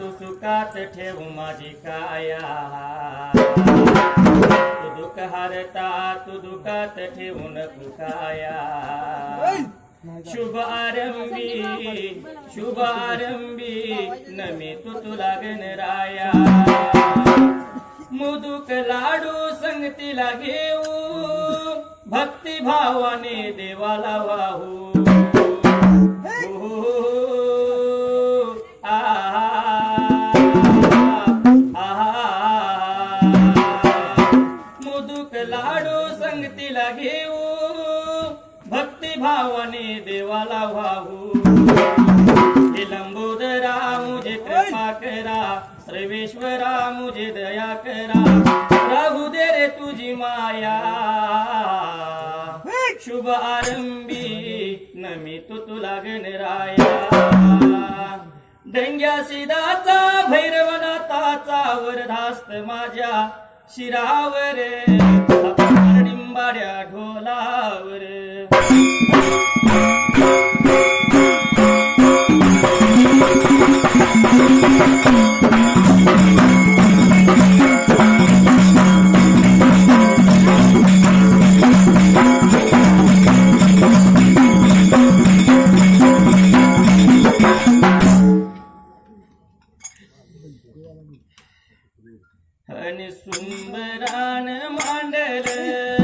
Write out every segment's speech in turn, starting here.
तू सुखात ठेव माझी काया. तू दुःख हारता तू दुखात ठेवू नको काया. शुभ आरंभी शुभ आरंभी नमी तू तुला गणराया मुदुक लाडू संगतीला घेऊ भक्ती भावाने देवाला वाहू. घेऊ भक्ती भावाने देवाला वाहू. हे लंबोदरा मुझे कृपा करा. सर्वेश्वरा मुझे दया करा. राहू दे रे तुझी माया. शुभ आरंभी नमी तू तुला गणराया डंग्या सिदाचा भैरवनाथाचा वरधास्त माझ्या शिरावर. डिंबाड्या ढोलावर आणि सुंदरान मांडल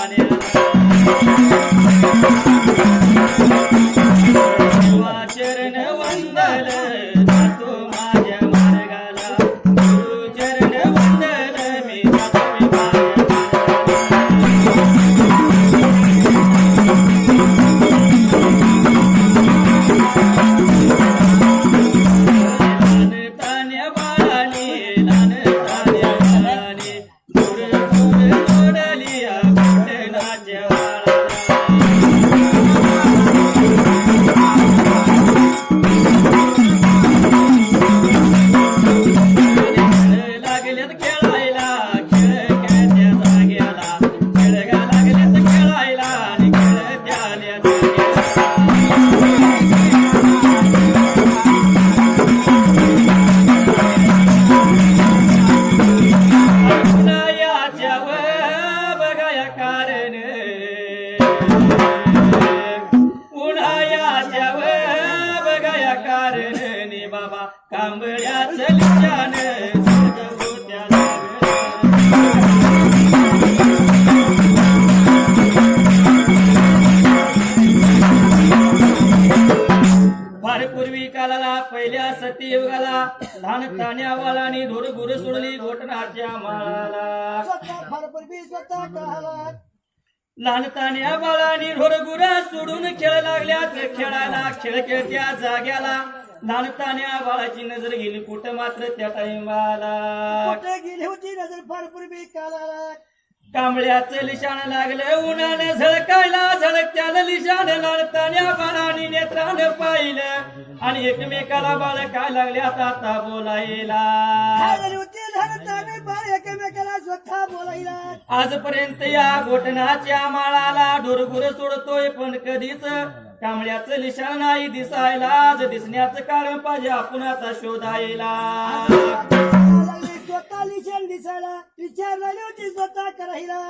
on it. घोटणाच्या माळाला स्वतः फार पूर्वी स्वतः कळाला लहान ताण्या बाळानी ढोर गुरा सोडून खेळ लागल्याच खेळायला खेळ खेळत्या जाग्याला. लहान ताण्या बाळाची नजर गेली कुठं मात्र त्या टाइमाला कुठे गेली होती नजर? फार पूर्वी काळाला कांबळ्याचं लिशाण लागलं उन्हानं झळकायला झळकत्यानं लिशाण. लढतान्या बाळानी नेत्रानं पाहिलं. आणि एकमेकाला बाळ काय लागल्यात आता बोलायला. काय झाली होती? स्वतः बोलायला. आजपर्यंत या घोटणाच्या माळाला डोरगुर सोडतोय पण कधीच. कांबळ्याचं लिशाण नाही दिसायला. आज दिसण्याचं कारण पाहिजे आपण आता शोधायला स्वतः लिशान दिसायला. विचार झाली होती स्वतः करायला.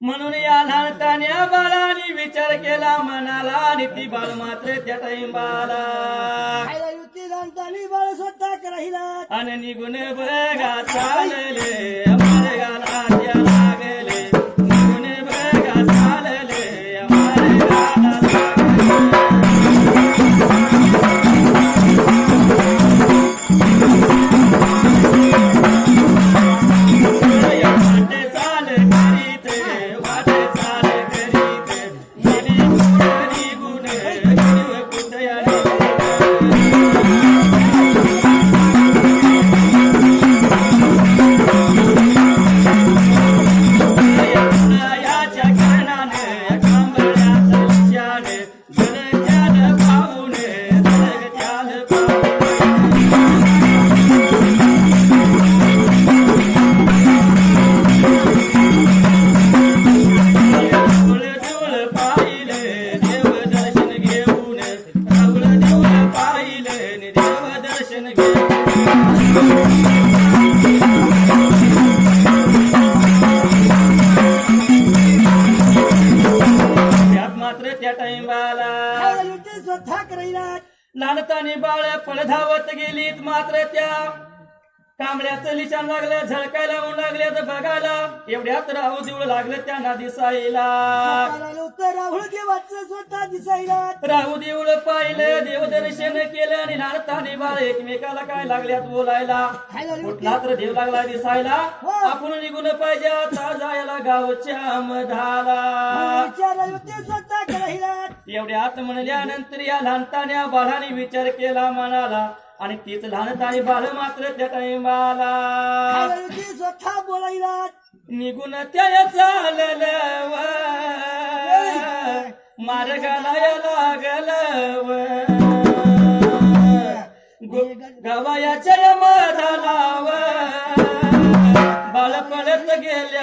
म्हणून या लहानतान्या बाळाने विचार केला. मनाला आणि ती बाळ मात्र त्या टाइमाला काय झाली होती लहानतानी बाळ स्वतः करायला. आणि निघून बघा चालले. बाळ पळ धावत गेलीत मात्र त्या. कांबळ्याचं लिशाण लागलं झळकायला म्हणून लागले तर बघायला. एवढ्यात राहू देऊळ लागलं त्यांना दिसायला. राहुळ देवाचं स्वतः दिसायला. राहू देऊळ पाहिलं देवदर्शन केलं आणि लहानतानी बाळ एकमेकाला काय लागल्यात बोलायला. कुठला तर देव लागला दिसायला. आपण निघून पाहिजे आता जायला गावच्या मधाला. एवढ्यात म्हणल्यानंतर या लहानतान्या बाळाने विचार केला मनाला. आणि तीच लहानतानी बाळ मात्र त्या टाइमाला होती स्वतः बोलायला. निघून त्या चालल मार्गाला लागल गवयाच्या या मधालाव बाळ पडत गेल्या